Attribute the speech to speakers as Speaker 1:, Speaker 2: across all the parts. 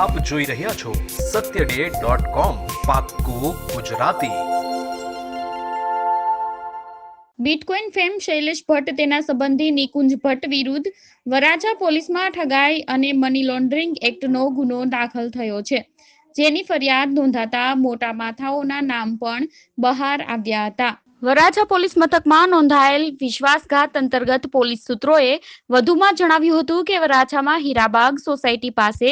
Speaker 1: આપ જોઈ રહ્યા છો Satya day Gujarati.
Speaker 2: Bitcoin fame Shailesh Bhatt તેના સંબંધી નિકુંજ ભટ્ટ વિરુદ્ધ વરાછા પોલીસમાં ઠગાઈ અને મની લોન્ડરિંગ એક્ટનો ગુનો દાખલ થયો છે. જેની ફરિયાદ નોંધાતા મોટા માથાઓના નામ પણ બહાર આવ્યા હતા. વરાછા પોલીસ મથકમાં નોંધાયેલ વિશ્વાસઘાત અંતર્ગત પોલીસ સૂત્રોએ વધુમાં જણાવ્યું હતું કે વરાછામાં હીરાબાગ સોસાયટી પાસે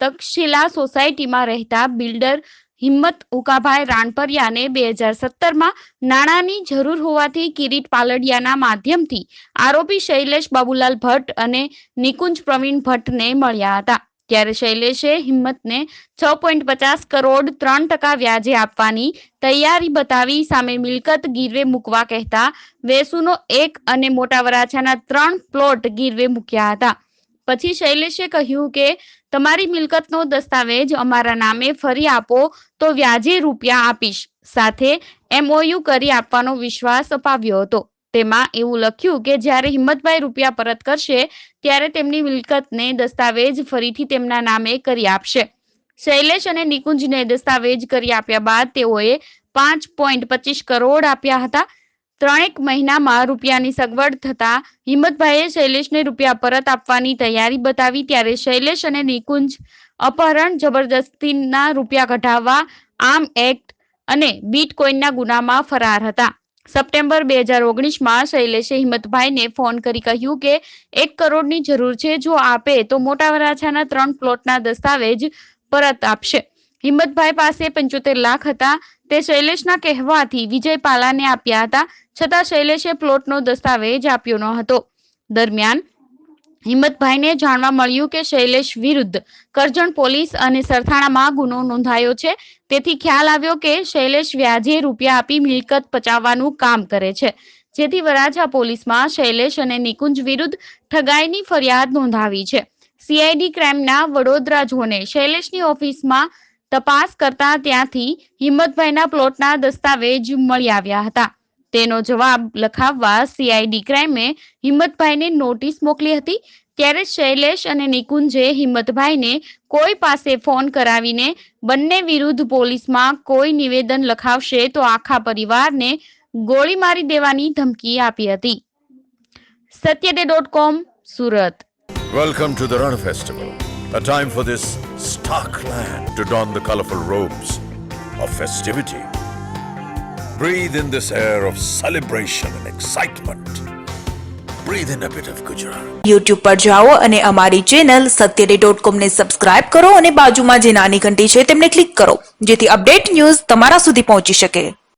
Speaker 2: તક્ષશિલા સોસાયટીમાં રહેતા બિલ્ડર હિંમત ઉકાભાઈ રાણપરિયાને બે હજાર સત્તરમાં નાણાંની જરૂર હોવાથી કિરીટ પાલડિયાના માધ્યમથી આરોપી શૈલેષ બાબુલાલ ભટ્ટ અને નિકુંજ પ્રવીણ ભટ્ટને મળ્યા હતા. ત્યારે શૈલેષે હિંમતને છ પોઈન્ટ પચાસ કરોડ ત્રણ ટકા વ્યાજે આપવાની તૈયારી બતાવી સામે મિલકત ગીરવે મૂકવા કહેતા વેસુનો એક અને મોટા વરાછાના ત્રણ પ્લોટ ગીરવે મૂક્યા હતા. પછી શૈલેષે કહ્યું કે, તમારી મિલકતનો દસ્તાવેજ અમારા નામે ફરી આપો તો વ્યાજે રૂપિયા આપીશ. સાથે એમઓયુ કરી આપવાનો વિશ્વાસ અપાવ્યો હતો. તેમાં એવું લખ્યું કે, જ્યારે હિંમતભાઈ રૂપિયા પરત કરશે, ત્યારે તેમની મિલકતને દસ્તાવેજ ફરીથી તેમના નામે કરી આપશે. શૈલેષ અને નિકુંજને દસ્તાવેજ કરી આપ્યા બાદ તેઓએ પાંચ પોઈન્ટ પચીસ કરોડ આપ્યા હતા. ત્રણેક મહિનામાં રૂપિયાની સગવડ થતા હિંમતભાઈએ શૈલેષને રૂપિયા પરત આપવાની તૈયારી બતાવી, ત્યારે શૈલેષ અને નિકુંજ અપહરણ જબરદસ્તીના રૂપિયા કઢાવવા, આર્મ એક્ટ અને બીટકોઇનના ગુનામાં ફરાર હતા. સપ્ટેમ્બર બે હજાર ઓગણીસમાં શૈલેષે હિંમતભાઈને ફોન કરી કહ્યું કે, એક કરોડની જરૂર છે, જો આપે તો મોટા વરાછાના ત્રણ પ્લોટના દસ્તાવેજ પરત આપશે. હિંમતભાઈ પાસે પંચોતેર લાખ હતા. તે શૈલેષના કહેવાથી વિજય પાલાને આપ્યા હતા. છતાં શૈલેષે પ્લોટનો દસ્તાવેજ આપ્યો ન હતો. દરમિયાન હિંમતભાઈને જાણવા મળ્યું કે શૈલેષ વિરુદ્ધ કરજણ પોલીસ અને સરથાણામાં ગુનો નોંધાયો છે. તેથી ખ્યાલ આવ્યો કે શૈલેષ વ્યાજે રૂપિયા આપી મિલકત પચાવવાનું કામ કરે છે. જેથી વરાછા પોલીસમાં શૈલેષ અને નિકુંજ વિરુદ્ધ ઠગાઈની ફરિયાદ નોંધાવી છે. સીઆઈડી ક્રાઇમના વડોદરા ઝોને શૈલેષની ઓફિસમાં તપાસ કરતા ત્યાંથી હિંમતભાઈના પ્લોટના દસ્તાવેજ મળી આવ્યા હતા. તેનો જવાબ લખાવવા સીઆઈડી ક્રાઇમે હિંમતભાઈને નોટિસ મોકલી હતી. ત્યારે શૈલેષ અને નિકુંજે હિંમતભાઈને કોઈ પાસે ફોન કરાવીને બંને વિરુદ્ધ પોલીસમાં કોઈ નિવેદન લખાવશે તો આખા પરિવારને ગોળી મારી દેવાની ધમકી આપી હતી. Satya day dot com Surat.
Speaker 3: Welcome to the Rann Festival, a time for this stark land to don the colorful robes of festivity. Breathe in this air of celebration and excitement. Breathe in a bit of Gujarat.
Speaker 4: YouTube પર જાઓ અને અમારી ચેનલ Satya day dot કોમને subscribe કરો અને બાજુમાં જે નાની ઘંટી છે તેમને ક્લિક કરો જેથી અપડેટ ન્યૂઝ તમારા સુધી પહોંચી શકે